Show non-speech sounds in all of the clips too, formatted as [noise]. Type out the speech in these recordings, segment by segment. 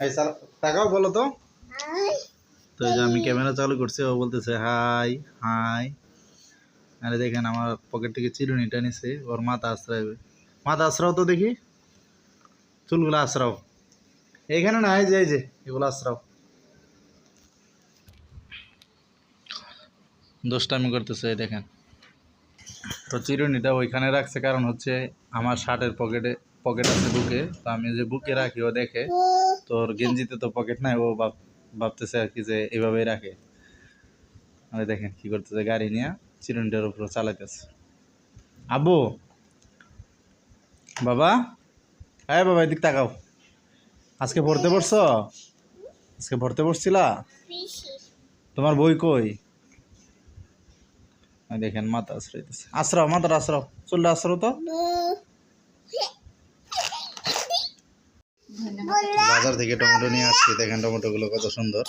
এই টাকাও বলো তো। তো এই যে আমি ক্যামেরা চালু করছি ও বলতেছে হাই হাই। আরে দেখেন আমার পকেট থেকে চিরুনিটা নিছে ওর মাথা আশ্রাইবে মাথা আশ্রাও তো দেখি। চুলগুলো আশ্রাও এইখানে না এই যে এই যে এগুলো আশ্রাও দুষ্টামি করতেছে এই দেখেন। তো চিরুনিটা ওইখানে রাখছে কারণ হচ্ছে আমার শার্টের পকেটে পকেট আছে বুকে, তো আমি যে বুকে রাখি, ও দেখে। তোর গেঞ্জিতে তো পকেট নাই, ও ভাবতেছে আর কি যে এভাবেই রাখে। আর দেখেন কি করতেছে, গাড়ি নিয়ে চিরুনিটার উপর চালাইতেছে। আবু বাবা! হ্যাঁ বাবা, এদিক তাকাও। আজকে পড়তে পড়ছো? আজকে পড়তে পড়ছিলা? তোমার বই কই? দেখেন, মাথা আশ্রয় আশ্রাও মাথার আশ্রাও চললে আশ্রাও তো? বাজার থেকে টমেটো নিয়ে আসছি দেখেন টমেটো গুলো কত সুন্দর।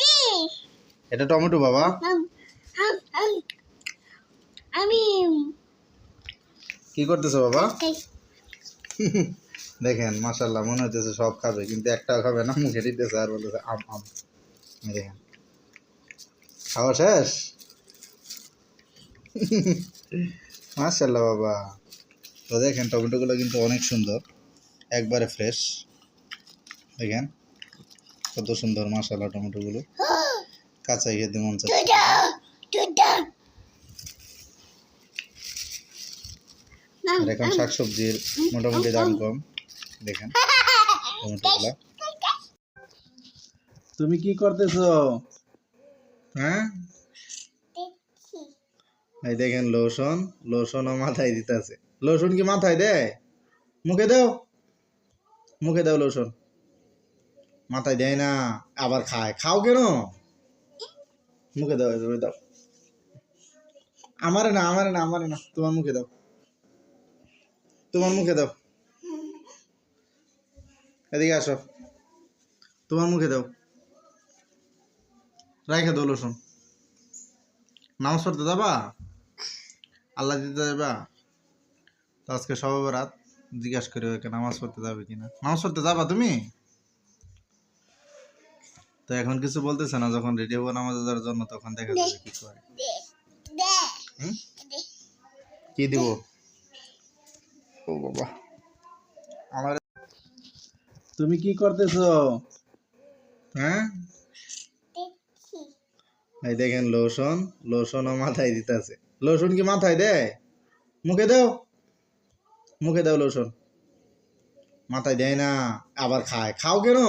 এটা টমেটো বাবা? আমি কি করতেছো বাবা? [laughs] দেখেন মাশাল্লাহ মনে হচ্ছে সব খাবে কিন্তু একটাও খাবে না মুখে দিতেছে আর বলতেছে আম আম। দেখেন। খাওয়া শেষ? [laughs] মাশাল্লাহ বাবা। তো দেখেন টমেটোগুলো কিন্তু অনেক সুন্দর একবারে ফ্রেশ। দেখেন কত সুন্দর মাশাল্লাহ টমেটোগুলো। [gasps] কাঁচাই খেতে মন চাচ্ছে। আর এখন শাকসবজির মোটামুটি দাম কম। দেখেন [laughs] টমেটোগুলা। তুমি কি করতেছো? হ্যাঁ? এই দেখেন লোশন লোশনও মাথায় দিতেছে। লোশন কি মাথায় দেয়? মুখে দাও। মুখে দাও লোশন মাথায় দেয় না, আবার খায়। খাও কেন? মুখে দাও এভাবে দাও। আমারে না আমারে না আমারে না, তোমার মুখে দাও। তোমার মুখে দাও। এদিকে আসো। তোমার মুখে দাও। রাইখে দাও লোশন নামাজ পড়তে যাবা? আল্লাহ দিতে যাবা তো আজকে সবাই রাত জিজ্ঞাসা করে নামাজ পড়তে যাবে কিনা। নামাজ পড়তে যাবা তুমি? তো এখন কিছু বলতেছে না? যখন রেডি হব নামাজ যাওয়ার জন্য তখন দেখা যাবে কি করে? কি দিব? ও বাবা। আমার তুমি কি করতেছো? হ্যাঁ? এই দেখেন লোশন লোশনও মাথায় দিতেছে। লোশন কি মাথায় দেয়? মুখে দাও। মুখে দাও লোশন। মাথায় দেয় না আবার খায়। খাও কেন?